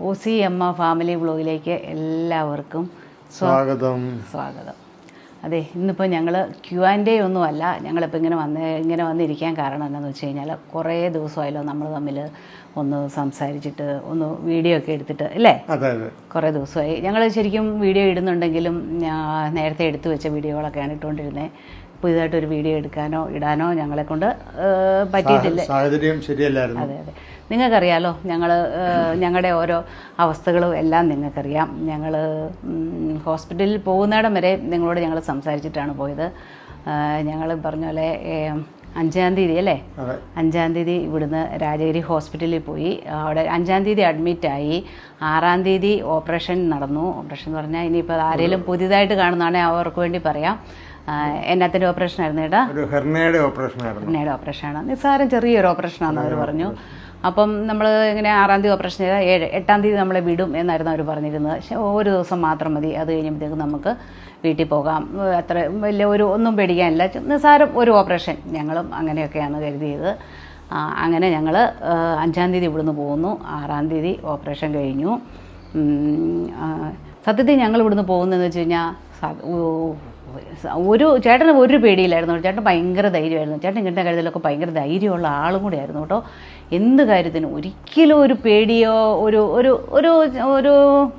O C M A family വ്ളോഗിലേക്ക് എല്ലാവർക്കും സ്വാഗതം. സ്വാഗതം. അതെ ഇന്നിപ്പോൾ ഞങ്ങൾ ക്യു ആൻഡ് എ ഒന്നുമല്ല. ഞങ്ങളിപ്പോൾ ഇങ്ങനെ വന്ന് ഇങ്ങനെ വന്നിരിക്കാൻ കാരണം എന്താണെന്ന് വെച്ച് കഴിഞ്ഞാൽ കുറേ ദിവസമായല്ലോ നമ്മൾ തമ്മിൽ ഒന്ന് സംസാരിച്ചിട്ട് ഒന്ന് വീഡിയോ ഒക്കെ എടുത്തിട്ട് അല്ലേ? കുറേ ദിവസമായി. ഞങ്ങൾ ശരിക്കും വീഡിയോ ഇടുന്നുണ്ടെങ്കിലും ഞാൻ നേരത്തെ എടുത്തു വെച്ച വീഡിയോകളൊക്കെയാണ് ഇട്ടുകൊണ്ടിരുന്നത് പുതിയതായിട്ടൊരു വീഡിയോ എടുക്കാനോ ഇടാനോ ഞങ്ങളെ കൊണ്ട് പറ്റിയിട്ടില്ല. സാഹചര്യം ശരിയല്ലായിരുന്നു. അതെ അതെ. നിങ്ങൾക്കറിയാലോ ഞങ്ങൾ ഞങ്ങളുടെ ഓരോ അവസ്ഥകളും എല്ലാം നിങ്ങൾക്കറിയാം. ഞങ്ങൾ ഹോസ്പിറ്റലിൽ പോകുന്നിടം വരെ നിങ്ങളോട് ഞങ്ങൾ സംസാരിച്ചിട്ടാണ് പോയത്. ഞങ്ങൾ പറഞ്ഞ പോലെ അഞ്ചാം തീയതി അല്ലേ? അഞ്ചാം തീയതി ഇവിടുന്ന് രാജഗിരി ഹോസ്പിറ്റലിൽ പോയി. അവിടെ അഞ്ചാം തീയതി അഡ്മിറ്റായി ആറാം തീയതി ഓപ്പറേഷൻ നടന്നു. ഓപ്പറേഷൻ എന്ന് പറഞ്ഞാൽ ഇനിയിപ്പോൾ ആരെങ്കിലും പുതിയതായിട്ട് കാണുന്നതാണെങ്കിൽ അവർക്ക് വേണ്ടി പറയാം. എന്നാത്തിന്റെ ഓപ്പറേഷൻ ആയിരുന്നു ചേട്ടാ ഒരു ഹെർണയുടെ ഓപ്പറേഷൻ ഓപ്പറേഷനാണ്. നിസ്സാരം ചെറിയൊരു ഓപ്പറേഷനാണെന്ന് അവർ പറഞ്ഞു. അപ്പം നമ്മൾ ഇങ്ങനെ ആറാം തീയതി ഓപ്പറേഷൻ ചെയ്താൽ ഏഴ് എട്ടാം തീയതി നമ്മളെ വിടും എന്നായിരുന്നു അവർ പറഞ്ഞിരുന്നത്. പക്ഷേ ഒരു ദിവസം മാത്രം മതി. അത് കഴിഞ്ഞപ്പോഴത്തേക്ക് നമുക്ക് വീട്ടിൽ പോകാം. അത്ര വലിയ ഒരു ഒന്നും പേടിക്കാനില്ല. നിസ്സാരം ഒരു ഓപ്പറേഷൻ ഞങ്ങളും അങ്ങനെയൊക്കെയാണ് കരുതിയത്. അങ്ങനെ ഞങ്ങൾ അഞ്ചാം തീയതി ഇവിടുന്ന് പോകുന്നു. ആറാം തീയതി ഓപ്പറേഷൻ കഴിഞ്ഞു. സത്യത്തിൽ ഞങ്ങൾ ഇവിടുന്ന് പോകുന്നതെന്ന് വെച്ച് കഴിഞ്ഞാൽ ഒരു ചേട്ടന് ഒരു പേടിയില്ലായിരുന്നു. ചേട്ടൻ ഭയങ്കര ധൈര്യമായിരുന്നു. ചേട്ടൻ ഇങ്ങനത്തെ കാര്യത്തിലൊക്കെ ഭയങ്കര ധൈര്യമുള്ള ആളും കൂടെ ആയിരുന്നു കേട്ടോ. എന്ത് കാര്യത്തിനും ഒരിക്കലും ഒരു പേടിയോ ഒരു ഒരു ഒരു ഒരു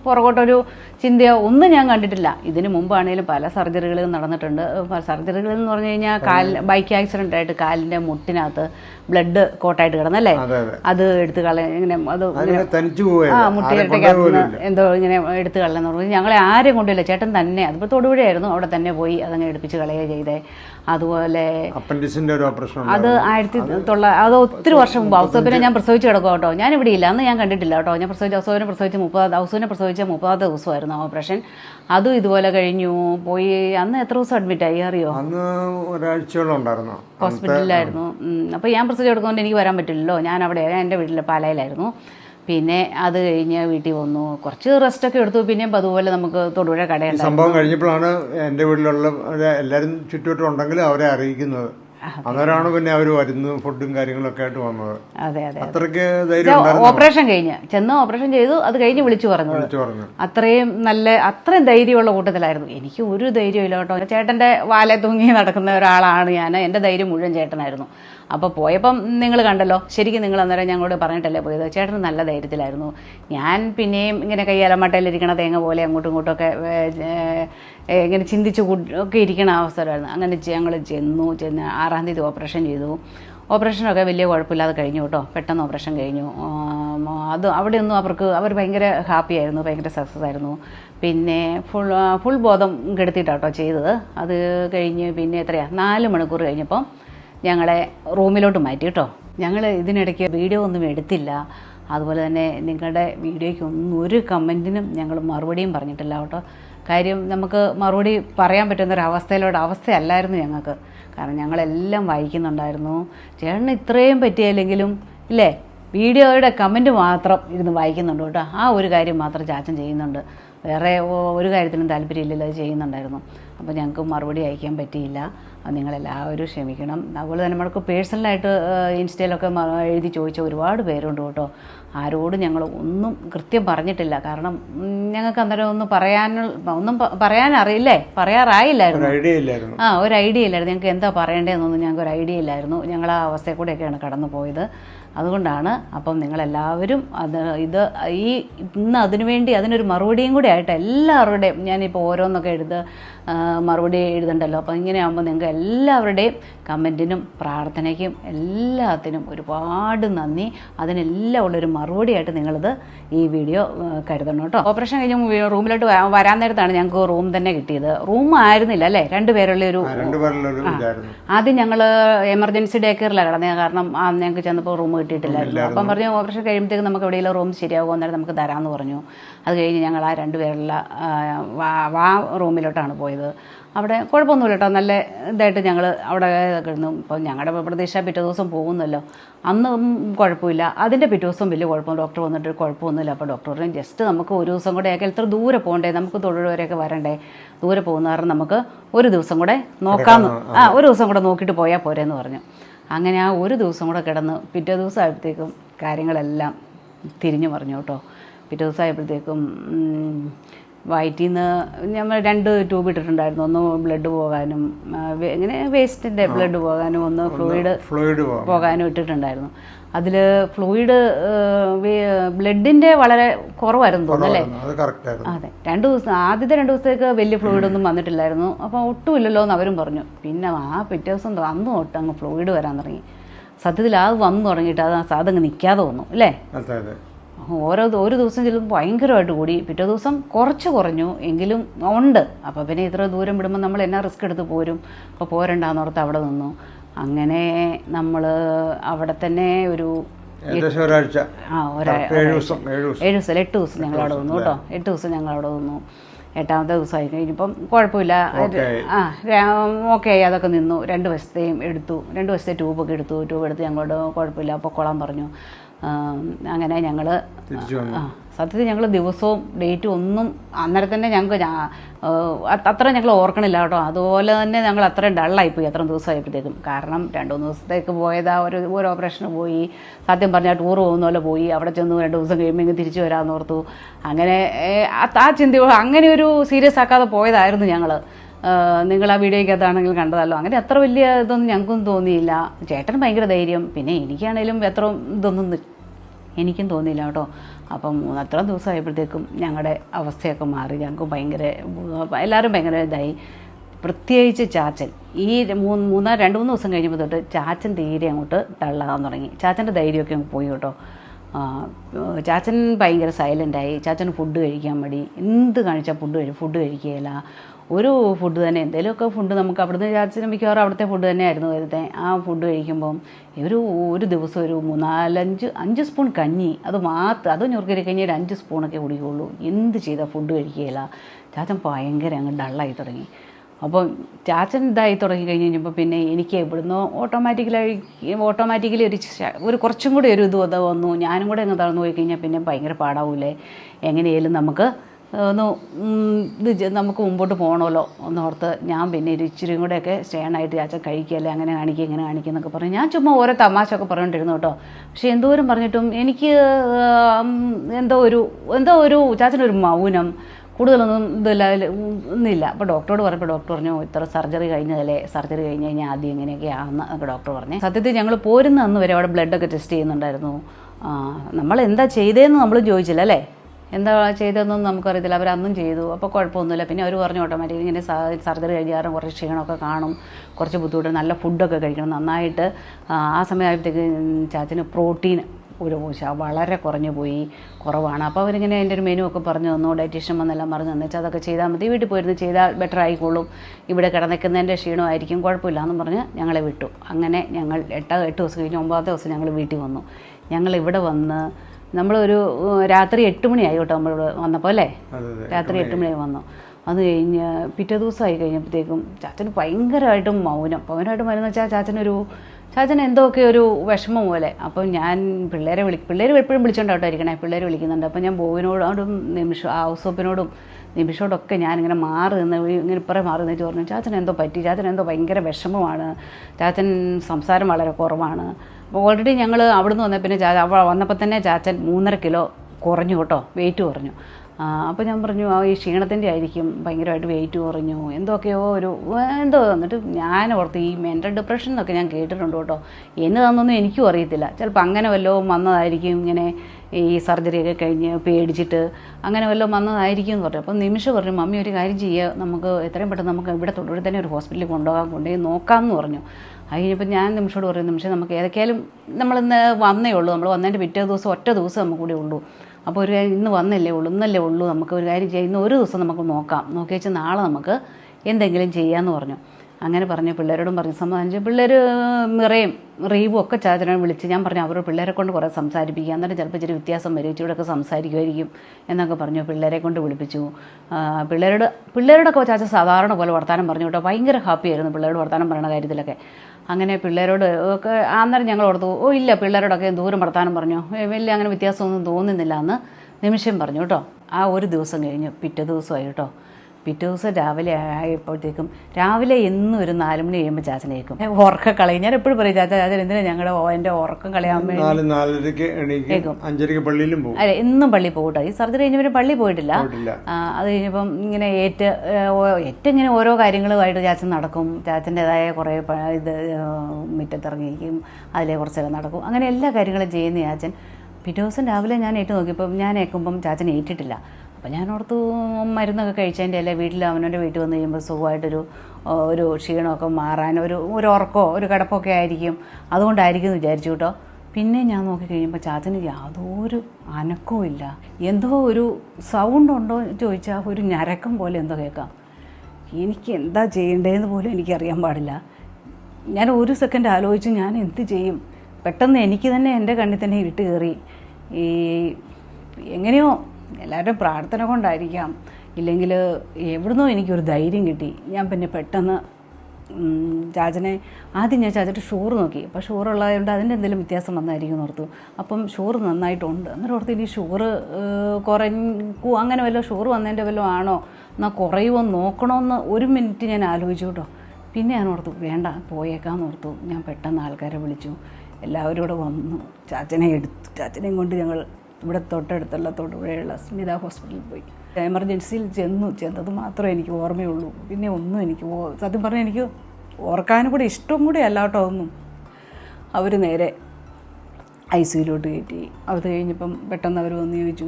പുറകോട്ടൊരു ചിന്തയോ ഒന്നും ഞാൻ കണ്ടിട്ടില്ല. ഇതിനു മുമ്പാണെങ്കിലും പല സർജറികളും നടന്നിട്ടുണ്ട്. സർജറികൾ എന്ന് പറഞ്ഞു കഴിഞ്ഞാൽ കാൽ ബൈക്ക് ആക്സിഡന്റ് ആയിട്ട് കാലിന്റെ മുട്ടിനകത്ത് ബ്ലഡ് കോട്ടായിട്ട് കിടന്നല്ലേ? അതെ എടുത്ത് കളയ ഇങ്ങനെ അത് ആ മുട്ടിയിട്ടേക്കകത്ത് എന്തോ ഇങ്ങനെ എടുത്ത് കളയെന്ന് പറഞ്ഞു. ഞങ്ങളെ ആരും കൊണ്ടില്ല ചേട്ടൻ തന്നെ. അതിപ്പോൾ തൊടുപുഴയായിരുന്നു. അവിടെ തന്നെ പോയി അതങ്ങനെ എടുപ്പിച്ച് കളയുക ചെയ്തേ. അതുപോലെ അപ്പൻഡിസിന്റെ ഒരു ഓപ്പറേഷൻ അത് ആയിരത്തി തൊള്ള അത് ഒത്തിരി വർഷം മുമ്പ്. ഔസോപ്പിനെ ഞാൻ പ്രസവിച്ച് കിടക്കുക കേട്ടോ ഞാൻ ഇവിടെ ഇല്ല. അന്ന് ഞാൻ കണ്ടിട്ടില്ല കേട്ടോ. ഞാൻ പ്രസവിച്ച ഔസോവിനെ പ്രസവിച്ച മുപ്പത് ഔസോവിനെ പ്രസവിച്ച മുപ്പതാമത്തെ ദിവസമായിരുന്നു ആ ഓപ്പറേഷൻ. അതും ഇതുപോലെ കഴിഞ്ഞു. പോയി അന്ന് എത്ര ദിവസം അഡ്മിറ്റ് ആയി? അറിയോ? അന്ന് ഒരാഴ്ചയോളം ഉണ്ടായിരുന്നു ഹോസ്പിറ്റലിലായിരുന്നു. അപ്പോൾ ഞാൻ പ്രസവിച്ച് കിടക്കുന്നതുകൊണ്ട് എനിക്ക് വരാൻ പറ്റില്ലല്ലോ. ഞാൻ അവിടെ എന്റെ വീട്ടിലെ പാലയിലായിരുന്നു. പിന്നെ അത് കഴിഞ്ഞ് വീട്ടിൽ വന്നു. കുറച്ച് റെസ്റ്റ് ഒക്കെ എടുത്തു. പിന്നെ അതുപോലെ നമുക്ക് തൊടുപുഴ ഈ സംഭവം കഴിഞ്ഞപ്പോഴാണ് എന്റെ വീട്ടിലുള്ള എല്ലാവരും ചുറ്റുവട്ടം ഉണ്ടെങ്കിൽ അവരെ അറിയിക്കുന്നത്. അന്നേരമാണ് പിന്നെ അവർ വരുന്നു ഫുഡും കാര്യങ്ങളൊക്കെ ആയിട്ട് വന്നത്. അതെ അതെ അത്രയ്ക്ക് ധൈര്യം ഓപ്പറേഷൻ കഴിഞ്ഞ്. ചെന്ന് ഓപ്പറേഷൻ ചെയ്തു. അത് കഴിഞ്ഞ് വിളിച്ചു പറഞ്ഞു വിളിച്ചു പറഞ്ഞു. അത്രയും നല്ല അത്രയും ധൈര്യമുള്ള കൂട്ടത്തിലായിരുന്നു. എനിക്ക് ഒരു ധൈര്യമില്ല കേട്ടോ. ചേട്ടന്റെ വാലെ തൂങ്ങി നടക്കുന്ന ഒരാളാണ് ഞാൻ. എന്റെ ധൈര്യം മുഴുവൻ ചേട്ടനായിരുന്നു. അപ്പോൾ പോയപ്പം നിങ്ങൾ കണ്ടല്ലോ ശരിക്കും നിങ്ങൾ അന്നേരം ഞങ്ങളോട് പറഞ്ഞിട്ടല്ലേ പോയത്? ചേട്ടൻ നല്ല ധൈര്യത്തിലായിരുന്നു. ഞാൻ പിന്നെയും ഇങ്ങനെ കയ്യാലമട്ടയിലിരിക്കണ തേങ്ങ പോലെ അങ്ങോട്ടും ഇങ്ങോട്ടൊക്കെ ഇങ്ങനെ ചിന്തിച്ച് ഒക്കെ ഇരിക്കണ അവസരമായിരുന്നു. അങ്ങനെ ഞങ്ങൾ ചെന്നു ചെന്ന് ആറാം തീയതി ഓപ്പറേഷൻ ചെയ്തു. ഓപ്പറേഷനൊക്കെ വലിയ കുഴപ്പമില്ലാതെ കഴിഞ്ഞു കേട്ടോ. പെട്ടെന്ന് ഓപ്പറേഷൻ കഴിഞ്ഞു. അത് അവിടെ ഒന്നും അവർക്ക് അവർ ഭയങ്കര ഹാപ്പി ആയിരുന്നു ഭയങ്കര സക്സസ് ആയിരുന്നു. പിന്നെ ഫുൾ ഫുൾ ബോധം കെടുത്തിട്ടാട്ടോ ചെയ്തത്. അത് കഴിഞ്ഞ് പിന്നെ എത്രയാ? നാല് മണിക്കൂർ കഴിഞ്ഞപ്പം ഞങ്ങളെ റൂമിലോട്ട് മാറ്റി കേട്ടോ. ഞങ്ങൾ ഇതിനിടയ്ക്ക് വീഡിയോ ഒന്നും എടുത്തില്ല. അതുപോലെ തന്നെ നിങ്ങളുടെ വീഡിയോയ്ക്ക് ഒന്നും ഒരു കമന്റിനും ഞങ്ങൾ മറുപടിയും പറഞ്ഞിട്ടില്ല കേട്ടോ. കാര്യം നമുക്ക് മറുപടി പറയാൻ പറ്റുന്ന ഒരു അവസ്ഥയിലോട്ട് അവസ്ഥയല്ലായിരുന്നു ഞങ്ങൾക്ക്. കാരണം ഞങ്ങളെല്ലാം വായിക്കുന്നുണ്ടായിരുന്നു. ചേട്ടന് ഇത്രയും പറ്റിയില്ലെങ്കിലും ഇല്ലേ? വീഡിയോയുടെ കമന്റ് മാത്രം ഇരുന്ന് വായിക്കുന്നുണ്ട് കേട്ടോ. ആ ഒരു കാര്യം മാത്രം ചാച്ചൻ ചെയ്യുന്നുണ്ട്. വേറെ ഒരു കാര്യത്തിനും താല്പര്യമില്ലല്ലോ അത് ചെയ്യുന്നുണ്ടായിരുന്നു. അപ്പോൾ ഞങ്ങൾക്ക് മറുപടി അയക്കാൻ പറ്റിയില്ല. അത് നിങ്ങളെല്ലാവരും ക്ഷമിക്കണം. അതുപോലെ തന്നെ നമ്മൾക്ക് പേഴ്സണലായിട്ട് ഇൻസ്റ്റയിലൊക്കെ എഴുതി ചോദിച്ച ഒരുപാട് പേരുണ്ട് കേട്ടോ. ആരോടും ഞങ്ങൾ ഒന്നും കൃത്യം പറഞ്ഞിട്ടില്ല. കാരണം ഞങ്ങൾക്ക് അന്നേരം ഒന്നും പറയാനുള്ള ഒന്നും പറയാൻ പറയാനറിയില്ലേ? പറയാറായില്ലായിരുന്നു. ആ ഒരു ഐഡിയ ഇല്ലായിരുന്നു. ഞങ്ങൾക്ക് എന്താ പറയേണ്ടതെന്നൊന്നും ഞങ്ങൾക്ക് ഒരു ഐഡിയ ഇല്ലായിരുന്നു. ഞങ്ങൾ ആ അവസ്ഥയിൽ കൂടെയൊക്കെയാണ് കടന്നു പോയത്. അതുകൊണ്ടാണ് അപ്പം നിങ്ങളെല്ലാവരും അത് ഇത് ഈ ഇന്ന് അതിനുവേണ്ടി അതിനൊരു മറുപടിയും കൂടി ആയിട്ട് എല്ലാവരുടെയും ഞാനിപ്പോൾ ഓരോന്നൊക്കെ എഴുത് മറുപടി എഴുതണ്ടല്ലോ. അപ്പോൾ ഇങ്ങനെ ആകുമ്പോൾ നിങ്ങൾക്ക് എല്ലാവരുടെയും കമന്റിനും പ്രാർത്ഥനയ്ക്കും എല്ലാത്തിനും ഒരുപാട് നന്ദി. അതിനെല്ലാം ഉള്ളൊരു മറുപടിയായിട്ട് നിങ്ങളിത് ഈ വീഡിയോ കരുതണം കേട്ടോ. ഓപ്പറേഷൻ കഴിഞ്ഞ് റൂമിലോട്ട് വരാൻ നേരത്താണ് ഞങ്ങൾക്ക് റൂം തന്നെ കിട്ടിയത്. റൂം ആയിരുന്നില്ല അല്ലേ? രണ്ടുപേരുള്ള ഒരു ആദ്യം ഞങ്ങൾ എമർജൻസി ഡേ കെയറിലാണ് കിടന്നത് കാരണം ഞങ്ങൾക്ക് ചെന്നപ്പോൾ റൂം കിട്ടിയിട്ടില്ലായിരുന്നു. അപ്പം പറഞ്ഞു ഓപ്പറേഷൻ കഴിയുമ്പോഴത്തേക്ക് നമുക്ക് എവിടെയെങ്കിലും റൂം ശരിയാകുമോ അന്നേരം നമുക്ക് തരാമെന്ന് പറഞ്ഞു. അത് കഴിഞ്ഞ് ഞങ്ങൾ ആ രണ്ടുപേരുള്ള ആ, റൂമിലോട്ടാണ് പോയത്. അവിടെ കുഴപ്പമൊന്നുമില്ല കേട്ടോ. നല്ല ഇതായിട്ട് ഞങ്ങൾ അവിടെ കിടന്നു. ഇപ്പോൾ ഞങ്ങളുടെ പ്രതീക്ഷ പിറ്റേ ദിവസം പോകുന്നല്ലോ. അന്നും കുഴപ്പമില്ല. അതിന്റെ പിറ്റേ ദിവസം വലിയ കുഴപ്പം ഡോക്ടർ വന്നിട്ട് കുഴപ്പമൊന്നുമില്ല. അപ്പോൾ ഡോക്ടർ പറഞ്ഞു ജസ്റ്റ് നമുക്ക് ഒരു ദിവസം കൂടെ ഒക്കെ എത്ര ദൂരെ പോകണ്ടേ? നമുക്ക് തൊഴിൽ വരെയൊക്കെ വരണ്ടേ? ദൂരെ പോകുന്ന കാരണം നമുക്ക് ഒരു ദിവസം കൂടെ നോക്കാം ആ ഒരു ദിവസം കൂടെ നോക്കിയിട്ട് പോയാൽ പോരെന്ന് പറഞ്ഞു. അങ്ങനെ ആ ഒരു ദിവസം കൂടെ കിടന്ന് പിറ്റേ ദിവസം ആയപ്പോഴത്തേക്കും കാര്യങ്ങളെല്ലാം തിരിഞ്ഞു പറഞ്ഞു കേട്ടോ. പിറ്റേ ദിവസം ആയപ്പോഴത്തേക്കും വയറ്റിൽ നിന്ന് നമ്മൾ രണ്ട് ട്യൂബ് ഇട്ടിട്ടുണ്ടായിരുന്നു. ഒന്ന് ബ്ലഡ് പോകാനും ഇങ്ങനെ വേസ്റ്റിന്റെ ബ്ലഡ് പോകാനും ഒന്ന് ഫ്ലൂയിഡ് ഫ്ലൂയിഡ് പോകാം പോകാനും ഇട്ടിട്ടുണ്ടായിരുന്നു. അതിൽ ഫ്ലൂയിഡ് ബ്ലഡിന്റെ വളരെ കുറവായിരുന്നു തോന്നുന്നു അല്ലേ? അത് രണ്ട് ദിവസം ആദ്യത്തെ രണ്ട് ദിവസത്തേക്ക് വലിയ ഫ്ലൂയിഡ് ഒന്നും വന്നിട്ടില്ലായിരുന്നു. അപ്പോൾ ഒട്ടുമില്ലല്ലോ എന്ന് അവരും പറഞ്ഞു. പിന്നെ ആ പിറ്റേ ദിവസം വന്നു അന്ന് തൊട്ട് അങ്ങ് ഫ്ലൂയിഡ് വരാൻ തുടങ്ങി. സത്യത്തിൽ അത് വന്നു തുടങ്ങിയിട്ട് അത് അതങ്ങ് നിൽക്കാതെ വന്നു അല്ലേ? ഓരോ ഒരു ദിവസം ചെല്ലുമ്പോൾ ഭയങ്കരമായിട്ട് കൂടി. പിറ്റേ ദിവസം കുറച്ച് കുറഞ്ഞു എങ്കിലും ഉണ്ട്. അപ്പോൾ പിന്നെ ഇത്ര ദൂരം വിടുമ്പോൾ നമ്മൾ എന്നാ റിസ്ക് എടുത്ത് പോരും? അപ്പോൾ പോരണ്ടാന്നോർത്ത് അവിടെ നിന്നു. അങ്ങനെ നമ്മൾ അവിടെ തന്നെ ഒരു ഏകദേശം ഒരാഴ്ച. ആ ഒരാഴ്ച ഏഴ് ദിവസം ഏഴ് ദിവസം. എട്ട് ദിവസം ഞങ്ങൾ അവിടെ നിന്നു കേട്ടോ. എട്ട് ദിവസം ഞങ്ങൾ അവിടെ നിന്നു. എട്ടാമത്തെ ദിവസമായി കഴിഞ്ഞപ്പം കുഴപ്പമില്ല. ആ ഓക്കെ ആയി. അതൊക്കെ നിന്നു. രണ്ട് വശത്തെയും എടുത്തു. രണ്ട് വശത്തെ ട്യൂബൊക്കെ എടുത്തു. ട്യൂബ് എടുത്ത് ഞങ്ങളോട് കുഴപ്പമില്ല. പൊക്കോളാൻ പറഞ്ഞു. അങ്ങനെ ഞങ്ങൾ സത്യത്തിൽ ഞങ്ങൾ ദിവസവും ഡേറ്റും ഒന്നും അന്നേരം തന്നെ ഞങ്ങൾക്ക് അത്ര ഞങ്ങൾ ഓർക്കണില്ല കേട്ടോ. അതുപോലെ തന്നെ ഞങ്ങൾ അത്രയും ഡള്ളായിപ്പോയി അത്രയും ദിവസമായപ്പോഴത്തേക്കും കാരണം രണ്ട് മൂന്ന് ദിവസത്തേക്ക് പോയതാ ഒരു ഒരു ഓപ്പറേഷന് പോയി. സത്യം പറഞ്ഞാൽ ടൂർ പോകുന്ന പോലെ പോയി. അവിടെ ചെന്ന് രണ്ട് ദിവസം കഴിയുമ്പോൾ ഇങ്ങ് തിരിച്ചു വരാമെന്ന് ഓർത്തു. അങ്ങനെ ആ- ആ ചിന്ത അങ്ങനെ ഒരു സീരിയസ് ആക്കാതെ പോയതായിരുന്നു ഞങ്ങൾ നിങ്ങൾ ആ വീഡിയോയ്ക്കകത്താണെങ്കിൽ കണ്ടതല്ലോ. അങ്ങനെ അത്ര വലിയ ഇതൊന്നും ഞങ്ങൾക്കൊന്നും തോന്നിയില്ല. ചേട്ടൻ ഭയങ്കര ധൈര്യം. പിന്നെ എനിക്കാണേലും എത്ര ഇതൊന്നും എനിക്കും തോന്നിയില്ല കേട്ടോ. അപ്പം അത്ര ദിവസമായപ്പോഴത്തേക്കും ഞങ്ങളുടെ അവസ്ഥയൊക്കെ മാറി. ഞങ്ങൾക്ക് ഭയങ്കര എല്ലാവരും ഭയങ്കര ഇതായി. പ്രത്യേകിച്ച് ചാച്ചൻ. ഈ മൂന്ന് മൂന്നാ രണ്ട് മൂന്ന് ദിവസം കഴിഞ്ഞപ്പോൾ തൊട്ട് ചാച്ചൻ തീരെ അങ്ങോട്ട് തള്ളാകാൻ തുടങ്ങി. ചാച്ചന്റെ ധൈര്യമൊക്കെ അങ്ങ് പോയി കേട്ടോ. ചാച്ചൻ ഭയങ്കര സൈലന്റായി ചാച്ചന് ഫുഡ് കഴിക്കാൻ മടി. എന്ത് കാണിച്ചാൽ ഫുഡ് കഴിക്കും ഫുഡ് കഴിക്കുകയില്ല. ഒരു ഫുഡ് തന്നെ. എന്തെങ്കിലുമൊക്കെ ഫുഡ് നമുക്ക് അവിടുന്ന് ചാച്ചന് മിക്കവാറും അവിടുത്തെ ഫുഡ് തന്നെയായിരുന്നു വരുന്നത് ആ ഫുഡ് കഴിക്കുമ്പം ഒരു ഒരു ദിവസം ഒരു മൂന്നാലഞ്ച് അഞ്ച് സ്പൂൺ കഞ്ഞി. അത് മാത്രം അത് ഞുറുക്കരി കഞ്ഞിയുടെ അഞ്ച് സ്പൂണൊക്കെ കുടിക്കുകയുള്ളൂ എന്ത് ചെയ്താൽ ഫുഡ് കഴിക്കുകയില്ല. ചാച്ചൻ ഭയങ്കര അങ്ങ് ഡള്ളായി തുടങ്ങി. അപ്പം ചാച്ചൻ ഇതായി തുടങ്ങി കഴിഞ്ഞ് കഴിഞ്ഞപ്പോൾ പിന്നെ എനിക്ക് ഇവിടുന്ന് ഓട്ടോമാറ്റിക്കലായി ഓട്ടോമാറ്റിക്കലി ഒരു ഒരു കുറച്ചും കൂടി ഒരു ഇത് വന്നു. ഞാനും കൂടെ അങ്ങ് തളർന്നു പോയി കഴിഞ്ഞാൽ പിന്നെ ഭയങ്കര പാടാവൂലേ? എങ്ങനെയായാലും നമുക്ക് ഒന്ന് ഇത് നമുക്ക് മുമ്പോട്ട് പോകണമല്ലോ എന്നോർത്ത് ഞാൻ പിന്നെ ഒരു ഇച്ചിരി കൂടെയൊക്കെ സ്റ്റേണായിട്ട് ചാച്ച കഴിക്കുകയല്ലേ അങ്ങനെ കാണിക്കുക ഇങ്ങനെ കാണിക്കുക എന്നൊക്കെ പറഞ്ഞു ഞാൻ ചുമ്മാ ഓരോ തമാശയൊക്കെ ഒക്കെ പറഞ്ഞുകൊണ്ടിരുന്നു കേട്ടോ. പക്ഷേ എന്തോരം പറഞ്ഞിട്ടും എനിക്ക് എന്തോ ഒരു എന്തോ ഒരു ചാച്ചനൊരു മൗനം കൂടുതലൊന്നും ഇതില്ല ഒന്നുമില്ല. അപ്പോൾ ഡോക്ടറോട് പറഞ്ഞപ്പോൾ ഡോക്ടർ പറഞ്ഞു ഇത്ര സർജറി കഴിഞ്ഞതല്ലേ? സർജറി കഴിഞ്ഞ് കഴിഞ്ഞാൽ ആദ്യം ഇങ്ങനെയൊക്കെയാണെന്ന് അതൊക്കെ ഡോക്ടർ പറഞ്ഞു. സത്യത്തിൽ ഞങ്ങൾ പോരുന്ന അന്ന് വരെ അവിടെ ബ്ലഡൊക്കെ ടെസ്റ്റ് ചെയ്യുന്നുണ്ടായിരുന്നു. നമ്മൾ എന്താ ചെയ്തതെന്ന് നമ്മൾ ചോദിച്ചില്ല അല്ലേ? എന്താ ചെയ്തതെന്നൊന്നും നമുക്കറിയത്തില്ല. അവരന്നും ചെയ്തു. അപ്പോൾ കുഴപ്പമൊന്നുമില്ല. പിന്നെ അവർ പറഞ്ഞു ഓട്ടോമാറ്റിക് ഇങ്ങനെ സർജറി കാരണം കുറച്ച് ക്ഷീണമൊക്കെ കാണും. കുറച്ച് ബുദ്ധിമുട്ട് നല്ല ഫുഡൊക്കെ കഴിക്കണം. നന്നായിട്ട് ആ, സമയമായപ്പോഴത്തേക്ക് ചാച്ചന് പ്രോട്ടീൻ ഒരു പൂശ വളരെ കുറഞ്ഞു പോയി. കുറവാണ്. അപ്പോൾ അവരിങ്ങനെ എന്റെ ഒരു മെനു ഒക്കെ പറഞ്ഞു തന്നു. ഡയറ്റീഷ്യൻ വന്നെല്ലാം പറഞ്ഞു തന്നിട്ട് അതൊക്കെ ചെയ്താൽ മതി. വീട്ടിൽ പോയിരുന്ന് ചെയ്താൽ ബെറ്റർ ആയിക്കോളും. ഇവിടെ കിടന്നിക്കുന്നതിന്റെ ക്ഷീണമായിരിക്കും കുഴപ്പമില്ല എന്ന് പറഞ്ഞ് ഞങ്ങളെ വിട്ടു. അങ്ങനെ ഞങ്ങൾ എട്ട് എട്ട് ദിവസം കഴിഞ്ഞ് ഒമ്പതാമത്തെ ദിവസം ഞങ്ങൾ വീട്ടിൽ വന്നു. ഞങ്ങൾ ഇവിടെ വന്ന് നമ്മളൊരു രാത്രി എട്ട് മണിയായി കേട്ടോ നമ്മളിവിടെ വന്നപ്പോൾ അല്ലേ? രാത്രി എട്ട് മണി വന്നു. അത് കഴിഞ്ഞ് പിറ്റേ ദിവസമായി കഴിഞ്ഞപ്പോഴത്തേക്കും ചാച്ചന് ഭയങ്കരമായിട്ടും മൗനം. മൗനമായിട്ട് മരുന്ന് വെച്ചാൽ ചാച്ചനൊരു ചാച്ചന് എന്തൊക്കെ ഒരു വിഷമം പോലെ. അപ്പം ഞാൻ പിള്ളേരെ വിളി പിള്ളേർ എപ്പോഴും വിളിച്ചോണ്ടായിട്ടിരിക്കണേ പിള്ളേർ വിളിക്കുന്നുണ്ട്. അപ്പം ഞാൻ ബോവിനോടും നിമിഷം ഔസോപ്പിനോടും നിമിഷോടൊക്കെ ഞാനിങ്ങനെ മാറി നിന്ന് ഇങ്ങനെ ഇപ്പറേ മാറി നിന്നിട്ട് പറഞ്ഞു ചാച്ചൻ എന്തോ പറ്റി? ചാച്ചൻ എന്തോ ഭയങ്കര വിഷമമാണ്. ചാച്ചൻ സംസാരം വളരെ കുറവാണ്. ഓൾറെഡി ഞങ്ങൾ അവിടുന്ന് വന്ന പിന്നെ ചാ അവ വന്നപ്പോൾ തന്നെ ചാച്ചൻ മൂന്നര കിലോ കുറഞ്ഞു കേട്ടോ വെയിറ്റ് കുറഞ്ഞു. അപ്പോൾ ഞാൻ പറഞ്ഞു ആ ഈ ക്ഷീണത്തിന്റെ ആയിരിക്കും ഭയങ്കരമായിട്ട് വെയിറ്റ് കുറഞ്ഞു. എന്തൊക്കെയോ ഒരു എന്തോ എന്നിട്ട് ഞാൻ ഓർത്ത് ഈ മെന്റൽ ഡിപ്രഷൻ എന്നൊക്കെ ഞാൻ കേട്ടിട്ടുണ്ട് കേട്ടോ. എന്നതാണെന്നൊന്നും എനിക്കും അറിയത്തില്ല. ചിലപ്പോൾ അങ്ങനെ വല്ലതും വന്നതായിരിക്കും ഇങ്ങനെ ഈ സർജറിയൊക്കെ കഴിഞ്ഞ് പേടിച്ചിട്ട് അങ്ങനെ വല്ലതും വന്നതായിരിക്കും എന്ന് പറഞ്ഞു. അപ്പം നിമിഷം പറഞ്ഞു മമ്മി ഒരു കാര്യം ചെയ്യുക നമുക്ക് എത്രയും പെട്ടെന്ന് നമുക്ക് ഇവിടെ തൊടുപുഴ തന്നെ ഒരു ഹോസ്പിറ്റലിൽ കൊണ്ടുപോകാൻ കൊണ്ടുപോയി നോക്കാമെന്ന് പറഞ്ഞു. അതിനിപ്പോൾ ഞാൻ നിമിഷോട് പറയുന്ന നിമിഷം നമുക്ക് ഏതൊക്കെയാലും നമ്മളിന്ന് വന്നേ ഉള്ളൂ. നമ്മൾ വന്നതിന്റെ പിറ്റേ ദിവസം ഒറ്റ ദിവസം നമുക്ക് കൂടെ ഉള്ളൂ. അപ്പോൾ ഒരു ഇന്ന് വന്നല്ലേ ഉള്ളൂ ഇന്നല്ലേ ഉള്ളൂ. നമുക്ക് ഒരു കാര്യം ചെയ്യാം. ഇന്ന് ഒരു ദിവസം നമുക്ക് നോക്കാം. നോക്കിയാൽ നാളെ നമുക്ക് എന്തെങ്കിലും ചെയ്യാമെന്ന് പറഞ്ഞു. അങ്ങനെ പറഞ്ഞു പിള്ളേരോടും പറഞ്ഞ് സമാധാനിച്ചു പിള്ളേർ മിറയും റീവും ഒക്കെ ചാച്ചനെ വിളിച്ച് ഞാൻ പറഞ്ഞു അവരോട് പിള്ളേരെ കൊണ്ട് കുറേ സംസാരിപ്പിക്കുക. എന്നിട്ട് ചിലപ്പോൾ ഇച്ചിരി വ്യത്യാസം വരും ഇച്ചിരിയൊക്കെ സംസാരിക്കുമായിരിക്കും എന്നൊക്കെ പറഞ്ഞു പിള്ളേരെ കൊണ്ട് വിളിപ്പിച്ചു. പിള്ളേരോട് പിള്ളേരോടൊക്കെ ചാച്ച സാധാരണ പോലെ വർത്താനം പറഞ്ഞു കേട്ടോ. ഭയങ്കര ഹാപ്പിയായിരുന്നു പിള്ളേരോട് വർത്താനം പറയുന്ന കാര്യത്തിലൊക്കെ. അങ്ങനെ പിള്ളേരോട് ഒക്കെ അന്നേരം ഞങ്ങൾ ഓർത്തു ഓ ഇല്ല പിള്ളേരോടൊക്കെ ദൂരം വർത്താനം പറഞ്ഞു. വലിയ അങ്ങനെ വ്യത്യാസമൊന്നും തോന്നുന്നില്ല എന്ന് നിമിഷം പറഞ്ഞു കേട്ടോ. ആ ഒരു ദിവസം കഴിഞ്ഞു പിറ്റേ ദിവസമായി കേട്ടോ. പിറ്റേ ദിവസം രാവിലെ ആയപ്പോഴത്തേക്കും രാവിലെ എന്നും ഒരു നാലുമണി മണി കഴിയുമ്പോൾ ചാച്ചനേക്കും ഉറക്ക കളയും. ഞാൻ എപ്പോഴും പറയും ചാച്ച ചാച്ചൻ എന്തിനാ ഞങ്ങളുടെ എന്റെ ഉറക്കം കളയാൻ വേണ്ടി? നാലരയ്ക്ക് അഞ്ചരയ്ക്ക് പള്ളിയിലും പോകും. അല്ല എന്നും പള്ളി പോകട്ടോ. ഈ സർജറി കഴിഞ്ഞവർ പള്ളി പോയിട്ടില്ല. അത് കഴിഞ്ഞപ്പം ഇങ്ങനെ ഏറ്റ് ഏറ്റവും ഏറ്റ് ഇങ്ങനെ ഓരോ കാര്യങ്ങളുമായിട്ട് ചാച്ചൻ നടക്കും. ചാച്ചന്റെതായ കുറേ ഇത് മുറ്റത്തിറങ്ങിയിരിക്കും. അതിലെ കുറച്ചൊക്കെ നടക്കും. അങ്ങനെ എല്ലാ കാര്യങ്ങളും ചെയ്യുന്ന ചാച്ചൻ. പിറ്റേ ദിവസം രാവിലെ ഞാൻ ഏറ്റു നോക്കിയപ്പോൾ ഞാൻ ഏക്കുമ്പം ചാച്ചൻ ഏറ്റിട്ടില്ല. അപ്പം ഞാൻ ഓർത്തു മരുന്നൊക്കെ കഴിച്ചതിന്റെ അല്ലേ വീട്ടിൽ അവനവന്റെ വീട്ടിൽ വന്ന് കഴിയുമ്പോൾ സുഖമായിട്ടൊരു ഒരു ക്ഷീണമൊക്കെ മാറാൻ ഒരു ഒരു ഉറക്കോ ഒരു കിടപ്പൊക്കെ ആയിരിക്കും. അതുകൊണ്ടായിരിക്കും എന്ന് വിചാരിച്ചു കേട്ടോ. പിന്നെ ഞാൻ നോക്കി കഴിയുമ്പോൾ ചാച്ചന് യാതൊരു അനക്കവും ഇല്ല. എന്തോ ഒരു സൗണ്ട് ഉണ്ടോ എന്ന് ചോദിച്ചാൽ ഒരു ഞരക്കം പോലെ എന്തോ കേൾക്കാം. എനിക്ക് എന്താ ചെയ്യേണ്ടതെന്ന് പോലും എനിക്കറിയാൻ പാടില്ല. ഞാൻ ഒരു സെക്കൻഡ് ആലോചിച്ച് ഞാൻ എന്ത് ചെയ്യും? പെട്ടെന്ന് എനിക്ക് തന്നെ എന്റെ കണ്ണിൽ തന്നെ ഇരുട്ട് കയറി. ഈ എങ്ങനെയോ എല്ലാവരുടെയും പ്രാർത്ഥന കൊണ്ടായിരിക്കാം. ഇല്ലെങ്കിൽ എവിടുന്നോ എനിക്കൊരു ധൈര്യം കിട്ടി. ഞാൻ പിന്നെ പെട്ടെന്ന് ചാച്ചനെ ആദ്യം ഞാൻ ചാച്ചന്റെ ഷൂർ നോക്കി. അപ്പോൾ ഷൂർ ഉള്ളതുകൊണ്ട് അതിന്റെ എന്തെങ്കിലും വ്യത്യാസം വന്നായിരിക്കും ഓർത്തു. അപ്പം ഷൂർ നന്നായിട്ടുണ്ട്. അന്നേരം ഓർത്ത് ഇനി ഷൂർ കുറഞ്ഞു അങ്ങനെ വല്ലതും ഷൂർ വന്നതിന്റെ വല്ലതും ആണോ? എന്നാൽ കുറയുമോ നോക്കണമെന്ന് ഒരു മിനിറ്റ് ഞാൻ ആലോചിച്ചു കേട്ടോ. പിന്നെ ഞാൻ ഓർത്തു വേണ്ട പോയേക്കാന്ന് ഓർത്തു. ഞാൻ പെട്ടെന്ന് ആൾക്കാരെ വിളിച്ചു. എല്ലാവരും ഇവിടെ വന്നു. ചാച്ചനെ എടുത്തു. ചാച്ചനെയും കൊണ്ട് ഞങ്ങൾ ഇവിടെ തൊട്ടടുത്തുള്ള തൊടുപുഴയുള്ള സ്മിത ഹോസ്പിറ്റലിൽ പോയി. എമർജൻസിയിൽ ചെന്നു ചെന്നത് മാത്രമേ എനിക്ക് ഓർമ്മയുള്ളൂ. പിന്നെ ഒന്നും എനിക്ക് സത്യം പറഞ്ഞാൽ എനിക്ക് ഓർക്കാനും കൂടെ ഇഷ്ടം കൂടെ അല്ല കേട്ടോ ഒന്നും അവർ നേരെ ഐ സിയിലോട്ട് കയറ്റി. അത് കഴിഞ്ഞപ്പം പെട്ടെന്ന് അവർ വന്ന് ചോദിച്ചു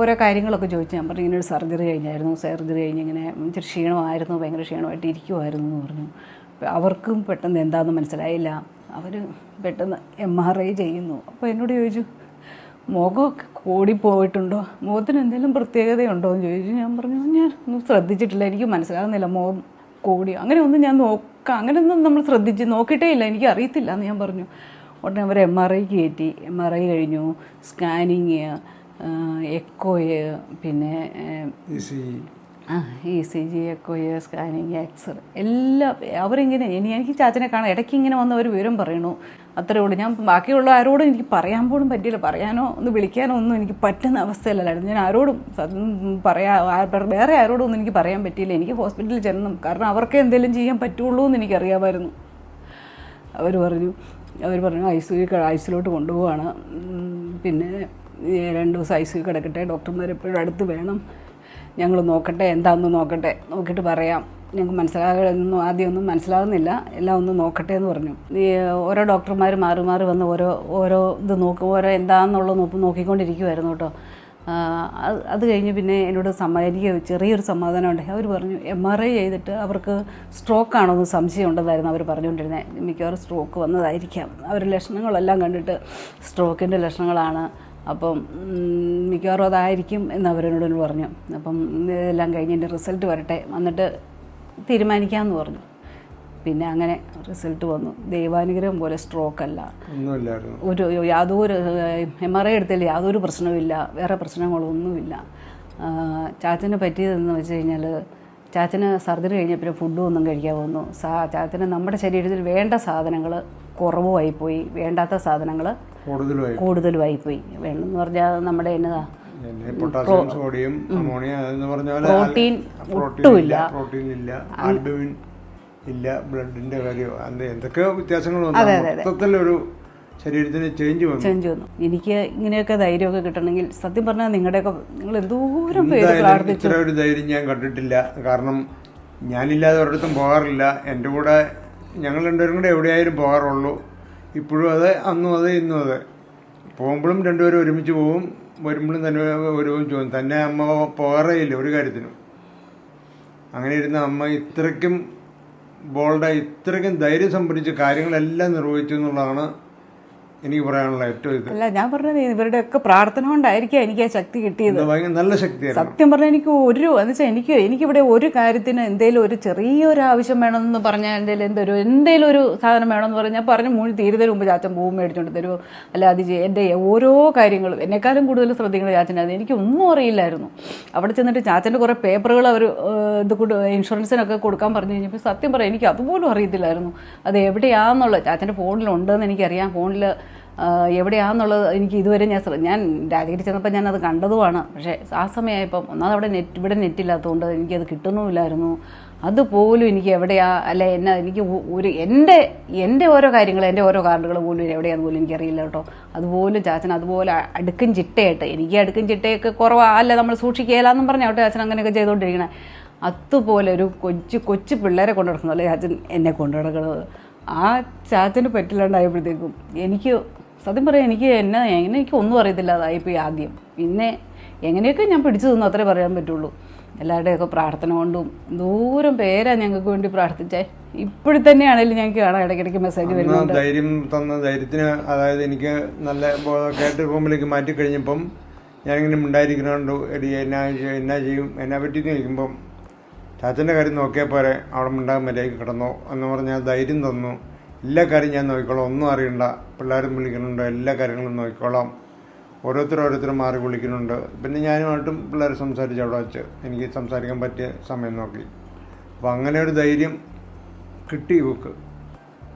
ഓരോ കാര്യങ്ങളൊക്കെ ചോദിച്ചു. ഞാൻ പറഞ്ഞു ഇങ്ങനെ ഒരു സർജറി കഴിഞ്ഞായിരുന്നു. സർജറി കഴിഞ്ഞ് ഇങ്ങനെ ഇച്ചിരി ക്ഷീണമായിരുന്നു ഭയങ്കര ക്ഷീണമായിട്ട് ഇരിക്കുമായിരുന്നു എന്ന് പറഞ്ഞു. അവർക്കും പെട്ടെന്ന് എന്താണെന്ന് മനസ്സിലായില്ല. അവർ പെട്ടെന്ന് എം ആർ ഐ ചെയ്യുന്നു. അപ്പോൾ എന്നോട് ചോദിച്ചു മുഖമൊക്കെ കൂടിപ്പോയിട്ടുണ്ടോ? മുഖത്തിന് എന്തെങ്കിലും പ്രത്യേകതയുണ്ടോ എന്ന് ചോദിച്ചു. ഞാൻ പറഞ്ഞു ഞാൻ ഒന്നും ശ്രദ്ധിച്ചിട്ടില്ല. എനിക്ക് മനസ്സിലാകുന്നില്ല മുഖം കൂടി. അങ്ങനെ ഒന്നും ഞാൻ നോക്കാം അങ്ങനെയൊന്നും നമ്മൾ ശ്രദ്ധിച്ച് നോക്കിയിട്ടേ ഇല്ല. എനിക്ക് അറിയത്തില്ല എന്ന് ഞാൻ പറഞ്ഞു. ഉടനെ അവർ എം ആർ ഐ കയറ്റി. എം ആർ ഐ കഴിഞ്ഞു. സ്കാനിങ് എക്കോയ് പിന്നെ ആ ഇ സി ജി എക്കോയ് സ്കാനിങ് എക്സ്റേ എല്ലാം അവരിങ്ങനെ ഇനി എനിക്ക് ചാച്ചനെ കാണാം ഇടയ്ക്ക് ഇങ്ങനെ വന്ന് അവർ വിവരം പറയണു. അത്രേ ഉള്ളൂ. ഞാൻ ബാക്കിയുള്ള ആരോടും എനിക്ക് പറയാൻ പോലും പറ്റിയില്ല. പറയാനോ ഒന്ന് വിളിക്കാനോ ഒന്നും എനിക്ക് പറ്റുന്ന അവസ്ഥയിലല്ലായിരുന്നു ഞാൻ ആരോടും പറയാ വേറെ ആരോടും ഒന്നും എനിക്ക് പറയാൻ പറ്റിയില്ല. എനിക്ക് ഹോസ്പിറ്റലിൽ ചെരണം കാരണം അവർക്ക് എന്തെങ്കിലും ചെയ്യാൻ പറ്റുള്ളൂ എന്ന് എനിക്കറിയാമായിരുന്നു. അവർ പറഞ്ഞു അവർ പറഞ്ഞു ഐ സി സിയിലോട്ട് കൊണ്ടുപോവാണ്. പിന്നെ രണ്ട് ദിവസം ഐ സി കിടക്കട്ടെ. ഡോക്ടർമാർ എപ്പോഴും അടുത്ത് വേണം. ഞങ്ങൾ നോക്കട്ടെ എന്താണെന്ന് നോക്കട്ടെ. നോക്കിയിട്ട് പറയാം. ഞങ്ങൾക്ക് മനസ്സിലാകുന്നു ആദ്യമൊന്നും മനസ്സിലാകുന്നില്ല എല്ലാം ഒന്ന് നോക്കട്ടെ എന്ന് പറഞ്ഞു. ഓരോ ഡോക്ടർമാർ മാറി മാറി വന്ന് ഓരോ ഓരോ ഇത് നോക്കും. ഓരോ എന്താണെന്നുള്ളത് നോക്കി നോക്കിക്കൊണ്ടിരിക്കുമായിരുന്നു കേട്ടോ. അത് കഴിഞ്ഞ് പിന്നെ എന്നോട് സമ്മതിക്ക് ചെറിയൊരു സമാധാനം ഉണ്ട് അവർ പറഞ്ഞു എം ആർ ഐ ചെയ്തിട്ട് അവർക്ക് സ്ട്രോക്ക് ആണോ എന്ന് സംശയം ഉണ്ടെന്നായിരുന്നു അവർ പറഞ്ഞുകൊണ്ടിരുന്നത് മിക്കവാറും സ്ട്രോക്ക് വന്നതായിരിക്കാം. അവർ ലക്ഷണങ്ങളെല്ലാം കണ്ടിട്ട് സ്ട്രോക്കിന്റെ ലക്ഷണങ്ങളാണ്. അപ്പം മിക്കവാറും അതായിരിക്കും എന്ന് അവരോട് പറഞ്ഞു. അപ്പം ഇതെല്ലാം കഴിഞ്ഞ് എന്റെ റിസൾട്ട് വരട്ടെ. വന്നിട്ട് തീരുമാനിക്കാമെന്ന് പറഞ്ഞു. പിന്നെ അങ്ങനെ റിസൾട്ട് വന്നു. ദൈവാനുഗ്രഹം പോലെ സ്ട്രോക്ക് അല്ല. ഒരു യാതൊരു എം ആർ ഐ എടുത്തില്ല. യാതൊരു പ്രശ്നവുമില്ല. വേറെ പ്രശ്നങ്ങളൊന്നുമില്ല. ചാച്ചന് പറ്റിയതെന്ന് വെച്ച് കഴിഞ്ഞാൽ ചാച്ചന് സർജറി കഴിഞ്ഞ പിന്നെ ഫുഡും ഒന്നും കഴിക്കാൻ വന്നു. സാ ചാച്ചന് നമ്മുടെ ശരീരത്തിൽ വേണ്ട സാധനങ്ങൾ കുറവുമായിപ്പോയി. വേണ്ടാത്ത സാധനങ്ങൾ കൂടുതലുമായി കൂടുതലുമായിപ്പോയി. വേണമെന്ന് പറഞ്ഞാൽ നമ്മുടെ എന്നതാ? പൊട്ടാസ്യം സോഡിയം അമോണിയ എന്ന് പറഞ്ഞാൽ പ്രോട്ടീൻ ഇല്ല പ്രോട്ടീൻ ഇല്ല ആൽബുമിൻ ഇല്ല ബ്ലഡിന്റെ കാര്യം എന്തൊക്കെ വ്യത്യാസങ്ങൾ മൊത്തത്തിലൊരു ശരീരത്തിന് ചേഞ്ച് വന്നു. ചേഞ്ച് വന്നു. എനിക്ക് ഇങ്ങനെയൊക്കെ ധൈര്യമൊക്കെ കിട്ടണമെങ്കിൽ സത്യം പറഞ്ഞാൽ നിങ്ങളുടെയൊക്കെ നിങ്ങൾ എന്തോരം പേര് പ്രാർത്ഥിച്ചു ഇത്ര ഒരു ധൈര്യം ഞാൻ കണ്ടിട്ടില്ല. കാരണം ഞാനില്ലാതെ ഒരിടത്തും പോകാറില്ല. എന്റെ കൂടെ ഞങ്ങൾ രണ്ടുപേരും കൂടെ എവിടെയായാലും പോകാറുള്ളൂ. ഇപ്പോഴും അതെ അന്നും അതെ ഇന്നും അതെ. പോകുമ്പോഴും രണ്ടുപേരും ഒരുമിച്ച് പോവും. വരുമ്പോഴും തന്നെ ഒരു ചോദ്യം തന്നെ അമ്മ പോറയില്ല ഒരു കാര്യത്തിനും. അങ്ങനെ ഇരുന്ന അമ്മ ഇത്രയ്ക്കും ബോൾഡായി ഇത്രയ്ക്കും ധൈര്യം സംഭരിച്ച് കാര്യങ്ങളെല്ലാം നിർവഹിച്ചു എന്നുള്ളതാണ് എനിക്ക് പറയാനുള്ള ഏറ്റവും ഇത്. അല്ല ഞാൻ പറഞ്ഞത് ഇവരുടെ ഒക്കെ പ്രാർത്ഥന കൊണ്ടായിരിക്കും എനിക്ക് ആ ശക്തി കിട്ടിയത്. നല്ല ശക്തിയാണ് സത്യം പറഞ്ഞാൽ എനിക്ക് ഒരു എന്ന് വെച്ചാൽ എനിക്ക് എനിക്കിവിടെ ഒരു കാര്യത്തിന് എന്തെങ്കിലും ഒരു ചെറിയൊരു ആവശ്യം വേണമെന്ന് പറഞ്ഞാൽ എന്തെങ്കിലും എന്തൊരു എന്തെങ്കിലും ഒരു സാധനം വേണമെന്ന് പറഞ്ഞാൽ പറഞ്ഞ് മൂഴി തീരുന്നതിന് മുമ്പ് ചാച്ചൻ പൂവും മേടിച്ചുകൊണ്ട് തരുമോ അല്ല അത് എന്റെ ഓരോ കാര്യങ്ങളും എന്നെക്കാളും കൂടുതൽ ശ്രദ്ധിക്കുന്ന ചാച്ചനായിരുന്നു എനിക്ക് ഒന്നും അറിയില്ലായിരുന്നു. അവിടെ ചെന്നിട്ട് ചാച്ചന്റെ കുറേ പേപ്പറുകൾ അവർ ഇത് കൊണ്ട് ഇൻഷുറൻസിനൊക്കെ കൊടുക്കാൻ പറഞ്ഞു കഴിഞ്ഞപ്പോൾ സത്യം പറയാം എനിക്ക് അതുപോലും അറിയത്തില്ലായിരുന്നു. അത് എവിടെയാണെന്നുള്ളത് ചാച്ചന്റെ ഫോണിലുണ്ടെന്ന് എനിക്കറിയാം. ഫോണിൽ എവിടെയാണെന്നുള്ളത് എനിക്ക് ഇതുവരെ ഞാൻ ഞാൻ രാജഗിരി ചെന്നപ്പോൾ ഞാൻ അത് കണ്ടതുമാണ്. പക്ഷേ ആ സമയമായപ്പം ഒന്നാമത് അവിടെ നെറ്റ് ഇവിടെ നെറ്റ് ഇല്ലാത്തതുകൊണ്ട് എനിക്കത് കിട്ടുന്നുമില്ലായിരുന്നു. അതുപോലും എനിക്ക് എവിടെയാ അല്ലെ എന്നെ എനിക്ക് ഒരു എന്റെ എന്റെ ഓരോ കാര്യങ്ങൾ എന്റെ ഓരോ കാർഡുകൾ പോലും എവിടെയാന്ന് പോലും എനിക്കറിയില്ല കേട്ടോ. അതുപോലും ചാച്ചൻ അതുപോലെ അടുക്കും ചിട്ടയായിട്ട് എനിക്ക് അടുക്കും ചിട്ടയൊക്കെ കുറവാ അല്ല നമ്മൾ സൂക്ഷിക്കുകയില്ലെന്നും കേട്ടോ ചാച്ചൻ അങ്ങനെയൊക്കെ ചെയ്തുകൊണ്ടിരിക്കണേ അതുപോലെ ഒരു കൊച്ചു കൊച്ചു പിള്ളേരെ കൊണ്ടു നടക്കുന്നല്ലേ ചാച്ചൻ എന്നെ കൊണ്ടു നടക്കുന്നത്. ആ ചാച്ചന് പറ്റില്ലാണ്ടായപ്പോഴത്തേക്കും എനിക്ക് സത്യം പറയാം എനിക്ക് എന്നെ എങ്ങനെ എനിക്ക് ഒന്നും അറിയത്തില്ല അതായിപ്പോയി ആദ്യം. പിന്നെ എങ്ങനെയൊക്കെ ഞാൻ പിടിച്ചു തന്നു അത്രേ പറയാൻ പറ്റുള്ളൂ. എല്ലാവരുടെയൊക്കെ പ്രാർത്ഥന കൊണ്ടും ദൂരം പേരാ ഞങ്ങൾക്ക് വേണ്ടി പ്രാർത്ഥിച്ചേ. ഇപ്പോഴും തന്നെയാണെങ്കിലും ഞങ്ങൾക്ക് കാണാം ഇടയ്ക്കിടയ്ക്ക് മെസ്സേജ് വരുന്നത് ധൈര്യം തന്ന ധൈര്യത്തിന് അതായത് എനിക്ക് നല്ല കേട്ട് റൂമിലേക്ക് മാറ്റി കഴിഞ്ഞപ്പം ഞാനിങ്ങനെ ഉണ്ടായിരിക്കുന്നുണ്ട് എടി എന്നാ ചെയ്യും എന്നാ ചെയ്യും എന്നാ പറ്റി ചോദിക്കുമ്പം ചാച്ചന്റെ കാര്യം നോക്കിയാൽ പോരെ അവിടെ ഉണ്ടാകുമ്പോഴേക്ക് കിടന്നോ എന്ന് പറഞ്ഞാൽ ധൈര്യം തന്നു. എല്ലാ കാര്യം ഞാൻ നോക്കിക്കോളാം. ഒന്നും അറിയണ്ട. പിള്ളേരും വിളിക്കുന്നുണ്ട്. എല്ലാ കാര്യങ്ങളും നോക്കിക്കോളാം. ഓരോരുത്തർ ഓരോരുത്തർ മാറി വിളിക്കുന്നുണ്ട്. പിന്നെ ഞാനുമായിട്ടും പിള്ളേർ സംസാരിച്ച് അവിടെ വെച്ച് എനിക്ക് സംസാരിക്കാൻ പറ്റിയ സമയം നോക്കി. അപ്പോൾ അങ്ങനെ ഒരു ധൈര്യം കിട്ടി ഇവക്ക്.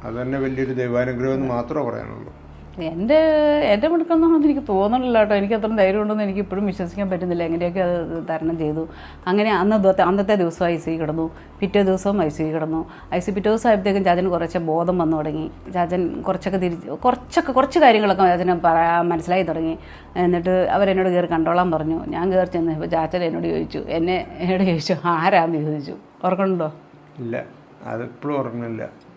അത് തന്നെ വലിയൊരു ദൈവാനുഗ്രഹം എന്ന് മാത്രമേ പറയാനുള്ളൂ. എന്റെ എന്റെ മിടുക്കെന്നാണെന്ന് എനിക്ക് തോന്നണില്ല കേട്ടോ. എനിക്ക് അത്രയും ധൈര്യം ഉണ്ടെന്ന് എനിക്ക് ഇപ്പോഴും വിശ്വസിക്കാൻ പറ്റുന്നില്ല. എങ്ങനെയൊക്കെ അത് തരണം ചെയ്തു. അങ്ങനെ അന്ന് അന്നത്തെ ദിവസം ഐ സി കിടന്നു. പിറ്റേ ദിവസവും ഐ സി കിടന്നു. ഐ സി പിറ്റേ ദിവസം ആയപ്പോഴത്തേക്കും ചാച്ചന് കുറച്ച് ബോധം വന്നു തുടങ്ങി. ചാച്ചൻ കുറച്ചൊക്കെ തിരിച്ച് കുറച്ചൊക്കെ കുറച്ച് കാര്യങ്ങളൊക്കെ ചാച്ചന് പറയാൻ മനസ്സിലായി തുടങ്ങി. എന്നിട്ട് അവരെന്നോട് കയറി കണ്ടോളാൻ പറഞ്ഞു. ഞാൻ കയറി ചെന്ന് ഇപ്പോൾ ചാച്ചൻ എന്നോട് ചോദിച്ചു. എന്നെ എന്നോട് ചോദിച്ചു ആരാന്ന്? ചോദിച്ചു. ഓർക്കണുണ്ടോ ഇല്ല. അതിപ്പോഴും ഓർക്കണില്ല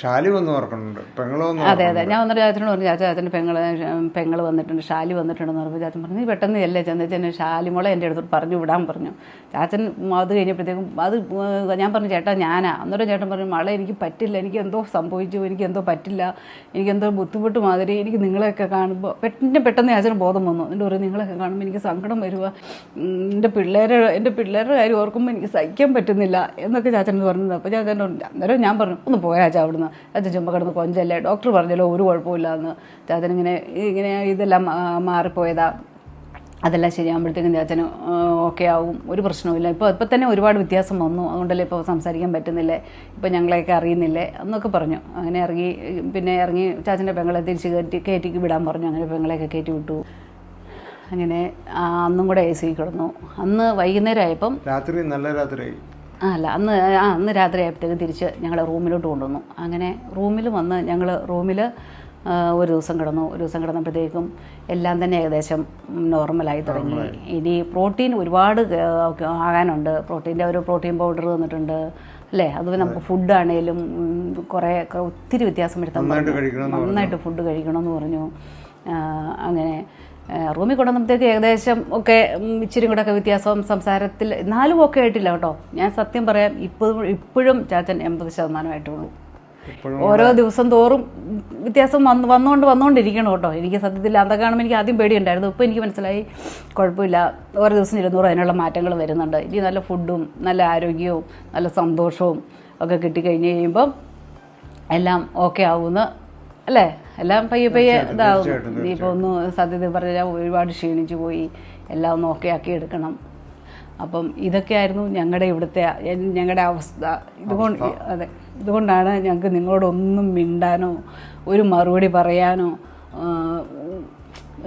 ഷാലി വന്ന് ഓർക്കുന്നുണ്ട് പെങ്ങൾ വന്നു അതെ അതെ. ഞാൻ വന്നിട്ട് ചാച്ചനോട് പറഞ്ഞു ചാച്ച ചാച്ചന്റെ പെങ്ങൾ പെങ്ങൾ വന്നിട്ടുണ്ട് ഷാലി വന്നിട്ടുണ്ടെന്ന് പറഞ്ഞപ്പോൾ ചാച്ചൻ പറഞ്ഞു നീ പെട്ടെന്ന് അല്ലേ ചെന്ന് ചെന്ന് ഷാലിമോളെ എന്റെ അടുത്തോട്ട് പറഞ്ഞു വിടാൻ പറഞ്ഞു. ചാച്ചൻ അത് കഴിഞ്ഞപ്പോഴത്തേക്കും അത് ഞാൻ പറഞ്ഞു ചേട്ടാ ഞാനാ. അന്നേരം ചേട്ടൻ പറഞ്ഞു മളെ എനിക്ക് പറ്റില്ല എനിക്ക് എന്തോ സംഭവിച്ചു എനിക്ക് എന്തോ പറ്റില്ല എനിക്ക് എന്തോ ബുദ്ധിമുട്ട് മാതിരി എനിക്ക് നിങ്ങളെയൊക്കെ കാണുമ്പോൾ പെട്ടെന്ന് പെട്ടെന്ന് ചാച്ചന് ബോധം വന്നു. എന്നിട്ട് പറയും നിങ്ങളെയൊക്കെ കാണുമ്പോൾ എനിക്ക് സങ്കടം വരുക എന്റെ പിള്ളേരെ എന്റെ പിള്ളേരുടെ കാര്യം ഓർക്കുമ്പോൾ എനിക്ക് സഹിക്കാൻ പറ്റുന്നില്ല. എന്നൊക്കെ ചാച്ചൻ പറഞ്ഞത് അപ്പോൾ ചാച്ചൻ അന്നേരം ഞാൻ പറഞ്ഞു ഒന്ന് പോയാ ചാ അവിടുന്ന് അച്ഛൻ ചുമ്മാ കിടന്ന് കൊഞ്ചല്ലേ? ഡോക്ടർ പറഞ്ഞല്ലോ ഒരു കുഴപ്പമില്ല എന്ന് ചാച്ചൻ ഇങ്ങനെ ഇതെല്ലാം മാറിപ്പോയതാ. അതെല്ലാം ശരിയാകുമ്പോഴത്തേക്കും ചാച്ചന് ഓക്കെ ആവും. ഒരു പ്രശ്നവുമില്ല. ഇപ്പോൾ ഇപ്പം തന്നെ ഒരുപാട് വ്യത്യാസം വന്നു. അതുകൊണ്ടല്ലേ ഇപ്പോൾ സംസാരിക്കാൻ പറ്റുന്നില്ലേ? ഇപ്പോൾ ഞങ്ങളെയൊക്കെ അറിയുന്നില്ലേ? എന്നൊക്കെ പറഞ്ഞു. അങ്ങനെ ഇറങ്ങി പിന്നെ ഇറങ്ങി ചാച്ചന്റെ പെങ്ങളെ തിരിച്ച് കയറ്റി കയറ്റിക്ക് വിടാൻ പറഞ്ഞു. അങ്ങനെ പെങ്ങളെയൊക്കെ കയറ്റി വിട്ടു. അങ്ങനെ അന്നും കൂടെ എ സി കിടന്നു. അന്ന് വൈകുന്നേരം ആയപ്പം രാത്രി നല്ല രാത്രിയായി. അല്ല അന്ന് ആ അന്ന് രാത്രി ആയപ്പോഴത്തേക്ക് തിരിച്ച് ഞങ്ങളെ റൂമിലോട്ട് കൊണ്ടുവന്നു. അങ്ങനെ റൂമിൽ വന്ന് ഞങ്ങൾ റൂമിൽ ഒരു ദിവസം കിടന്നു. ഒരു ദിവസം കിടന്നപ്പോഴത്തേക്കും എല്ലാം തന്നെ ഏകദേശം നോർമലായി തുടങ്ങി. ഇനി പ്രോട്ടീൻ ഒരുപാട് ആകാനുണ്ട്. പ്രോട്ടീന്റെ ഒരു പ്രോട്ടീൻ പൗഡർ തന്നിട്ടുണ്ട്. അല്ലേ? അതുപോലെ നമുക്ക് ഫുഡാണേലും കുറേ ക- ഒത്തിരി വ്യത്യാസം വരുത്താൻ നന്നായിട്ട് ഫുഡ് കഴിക്കണമെന്ന് പറഞ്ഞു. അങ്ങനെ റൂമിൽ കൊണ്ടുവന്നപ്പോഴത്തേക്ക് ഏകദേശം ഒക്കെ ഇച്ചിരി കൂടെ ഒക്കെ വ്യത്യാസം സംസാരത്തിൽ എന്നാലും ഒക്കെ ആയിട്ടില്ല കേട്ടോ. ഞാൻ സത്യം പറയാം ഇപ്പോഴും ഇപ്പോഴും ചാച്ചൻ എൺപത് ശതമാനമായിട്ടുള്ളൂ ഓരോ ദിവസം തോറും വ്യത്യാസം വന്ന് വന്നുകൊണ്ട് വന്നുകൊണ്ടിരിക്കണം കേട്ടോ. എനിക്ക് സത്യത്തിൽ അതൊക്കെ കാണുമ്പോൾ എനിക്ക് ആദ്യം പേടിയുണ്ടായിരുന്നു. ഇപ്പോൾ എനിക്ക് മനസ്സിലായി കുഴപ്പമില്ല. ഓരോ ദിവസം ഇരുന്നൂറ് അതിനുള്ള മാറ്റങ്ങൾ വരുന്നുണ്ട്. ഇനി നല്ല ഫുഡും നല്ല ആരോഗ്യവും നല്ല സന്തോഷവും ഒക്കെ കിട്ടിക്കഴിഞ്ഞ് കഴിയുമ്പം എല്ലാം ഓക്കെ ആവുമെന്ന് അല്ലേ? എല്ലാം പയ്യെ പയ്യെ ഇതാവും. ഇനിയിപ്പോൾ ഒന്ന് സത്യത പറഞ്ഞാൽ ഒരുപാട് ക്ഷീണിച്ചു പോയി. എല്ലാം ഒന്ന് ഓക്കെ ആക്കി എടുക്കണം. അപ്പം ഇതൊക്കെയായിരുന്നു ഞങ്ങളുടെ ഇവിടുത്തെ ഞങ്ങളുടെ അവസ്ഥ. ഇതുകൊണ്ട് അതെ ഇതുകൊണ്ടാണ് ഞങ്ങൾക്ക് നിങ്ങളോടൊന്നും മിണ്ടാനോ ഒരു മറുപടി പറയാനോ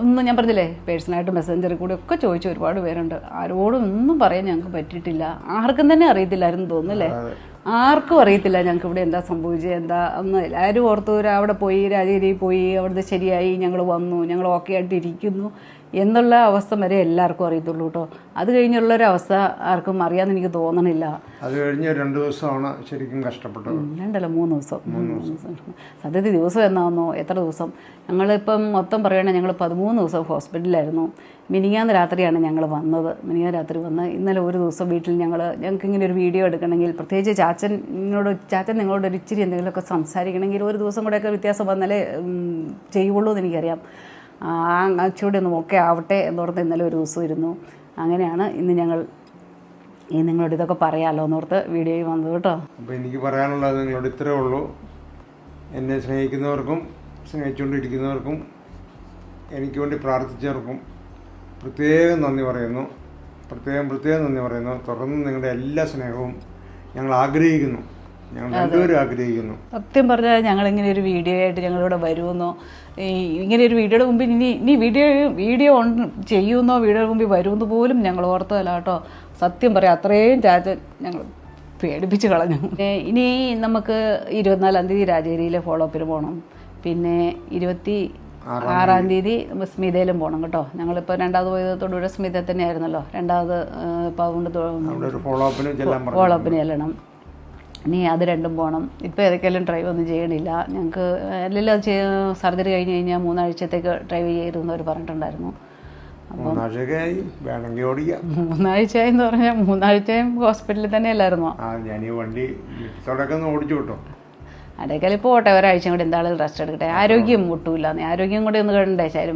ഒന്നും ഞാൻ പറഞ്ഞില്ലേ പേഴ്സണലായിട്ട് മെസ്സഞ്ചറിൽ കൂടെ ഒക്കെ ചോദിച്ച ഒരുപാട് പേരുണ്ട്. ആരോടും ഒന്നും പറയാൻ ഞങ്ങൾക്ക് പറ്റിയിട്ടില്ല. ആർക്കും തന്നെ അറിയത്തില്ലായിരുന്നു തോന്നുന്നല്ലേ? ആർക്കും അറിയത്തില്ല ഞങ്ങൾക്ക് ഇവിടെ എന്താ സംഭവിച്ചത് എന്താ ഒന്ന് എല്ലാവരും ഓർത്തു അവിടെ പോയി രാജഗിരി പോയി അവിടുത്തെ ശരിയായി ഞങ്ങൾ വന്നു ഞങ്ങൾ ഓക്കെ ആയിട്ട് ഇരിക്കുന്നു. എന്നുള്ള അവസ്ഥ വരെ എല്ലാവർക്കും അറിയത്തുള്ളൂ കേട്ടോ. അത് അവസ്ഥ ആർക്കും അറിയാമെന്ന് എനിക്ക് തോന്നണില്ല. അത് കഴിഞ്ഞ് രണ്ട് ദിവസമാണ് ശരിക്കും കഷ്ടപ്പെട്ടത്. രണ്ടല്ല മൂന്ന് ദിവസം. മൂന്ന് ദിവസം. സത്യത്തിൽ ദിവസം എന്നാണോ എത്ര ദിവസം? ഞങ്ങളിപ്പം മൊത്തം പറയുകയാണെങ്കിൽ ഞങ്ങൾ പതിമൂന്ന് ദിവസം ഹോസ്പിറ്റലിലായിരുന്നു. മിനിങ്ങാന്ന് രാത്രിയാണ് ഞങ്ങൾ വന്നത്. മിനിങ്ങാന്ന് രാത്രി വന്ന് ഇന്നലെ ഒരു ദിവസം വീട്ടിൽ ഞങ്ങൾ ഞങ്ങൾക്ക് ഇങ്ങനെ ഒരു വീഡിയോ എടുക്കണമെങ്കിൽ പ്രത്യേകിച്ച് ചാച്ചനോട് ചാച്ചൻ നിങ്ങളോട് ഒരു ഇച്ചിരി എന്തെങ്കിലുമൊക്കെ സംസാരിക്കണമെങ്കിൽ ഒരു ദിവസം കൂടെയൊക്കെ വ്യത്യാസം വന്നാലേ ചെയ്യുള്ളൂ എന്ന് എനിക്കറിയാം. ആ അച്ചൂടെ ഒന്ന് ഒക്കെ ആവട്ടെ എന്ന് പറഞ്ഞ് ഇന്നലെ ഒരു ദിവസം ഇരുന്നു. അങ്ങനെയാണ് ഇന്ന് ഞങ്ങൾ ഈ നിങ്ങളോട് ഇതൊക്കെ പറയാമല്ലോ എന്നോർത്ത് വീഡിയോയിൽ വന്നത് കേട്ടോ. അപ്പോൾ എനിക്ക് പറയാനുള്ളത് നിങ്ങളോട് ഇത്രേ ഉള്ളൂ. എന്നെ സ്നേഹിക്കുന്നവർക്കും സ്നേഹിച്ചുകൊണ്ടിരിക്കുന്നവർക്കും എനിക്ക് വേണ്ടി പ്രാർത്ഥിച്ചവർക്കും പ്രത്യേകം നന്ദി പറയുന്നു. പ്രത്യേകം പ്രത്യേകം നന്ദി പറയുന്നു. തുടർന്ന് നിങ്ങളുടെ എല്ലാ സ്നേഹവും ഞങ്ങൾ ആഗ്രഹിക്കുന്നു. ആഗ്രഹിക്കുന്നു. സത്യം പറഞ്ഞാൽ ഞങ്ങൾ ഇങ്ങനെ ഒരു വീഡിയോ ആയിട്ട് ഞങ്ങളിവിടെ വരുമെന്നോ ഈ ഇങ്ങനെ ഒരു വീഡിയോയുടെ മുമ്പിൽ ഇനി ഇനി വീഡിയോ വീഡിയോ ഓൺ ചെയ്യുമെന്നോ വീഡിയോയുടെ മുമ്പിൽ വരുമെന്ന് പോലും ഞങ്ങൾ ഓർത്തതല്ല കേട്ടോ. സത്യം പറയാം അത്രയും ചാച്ചൻ ഞങ്ങൾ പേടിപ്പിച്ച് കളഞ്ഞു. ഇനി നമുക്ക് ഇരുപത്തിനാലാം തീയതി രാജഗിരിയിലെ ഫോളോ അപ്പിൽ പോകണം പിന്നെ ഇരുപത്തി ആറാം തീയതി. സ്മിതയിലും പോകണം കേട്ടോ. ഞങ്ങളിപ്പോൾ രണ്ടാമത് പോയത് തൊടുപുഴ സ്മിത തന്നെയായിരുന്നല്ലോ. രണ്ടാമത് ഇപ്പോൾ അതുകൊണ്ട് ഫോളോ അപ്പിന് ചെല്ലണം. ഇനി അത് രണ്ടും പോകണം ഇപ്പോൾ ഏതൊക്കെയാലും ഡ്രൈവ് ഒന്നും ചെയ്യണില്ല. ഞങ്ങൾക്ക് എല്ലാം ചെയ്ത് സർജറി കഴിഞ്ഞ് കഴിഞ്ഞാൽ മൂന്നാഴ്ചത്തേക്ക് ഡ്രൈവ് ചെയ്യരുതെന്ന് അവർ പറഞ്ഞിട്ടുണ്ടായിരുന്നു. മൂന്നാഴ്ച എന്ന് പറഞ്ഞാൽ മൂന്നാഴ്ചയും ഹോസ്പിറ്റലിൽ തന്നെ അല്ലായിരുന്നോ വണ്ടി ഓടിച്ചു കിട്ടും ഇപ്പോൾ ഓട്ടെ ഒരാഴ്ച കൂടി എന്തായാലും റെസ്റ്റ് എടുക്കട്ടെ. ആരോഗ്യം മുട്ടൂല ആരോഗ്യം കൂടി ഒന്ന് കണ്ടേ ശരി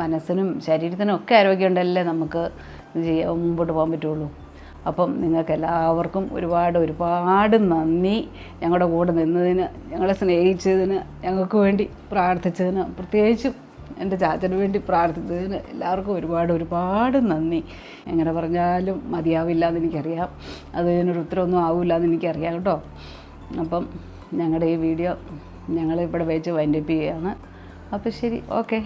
മനസ്സിനും ശരീരത്തിനും ഒക്കെ ആരോഗ്യം ഉണ്ടല്ലേ നമുക്ക് മുമ്പോട്ട് പോകാൻ പറ്റുള്ളൂ. അപ്പം നിങ്ങൾക്ക് എല്ലാവർക്കും ഒരുപാട് ഒരുപാട് നന്ദി. ഞങ്ങളുടെ കൂടെ നിന്നതിന് ഞങ്ങളെ സ്നേഹിച്ചതിന് ഞങ്ങൾക്ക് വേണ്ടി പ്രാർത്ഥിച്ചതിന് പ്രത്യേകിച്ചും എന്റെ ചാച്ചന് വേണ്ടി പ്രാർത്ഥിച്ചതിന് എല്ലാവർക്കും ഒരുപാട് ഒരുപാട് നന്ദി. എങ്ങനെ പറഞ്ഞാലും മതിയാവില്ല എന്ന് എനിക്കറിയാം. അത് ഇതിനൊരു ഉത്തരമൊന്നും ആവില്ല എന്ന് എനിക്കറിയാം കേട്ടോ. അപ്പം ഞങ്ങളുടെ ഈ വീഡിയോ ഞങ്ങളിവിടെ വെച്ച് വൈൻഡപ്പ് ചെയ്യുകയാണ് അപ്പോൾ ശരി ഓക്കെ.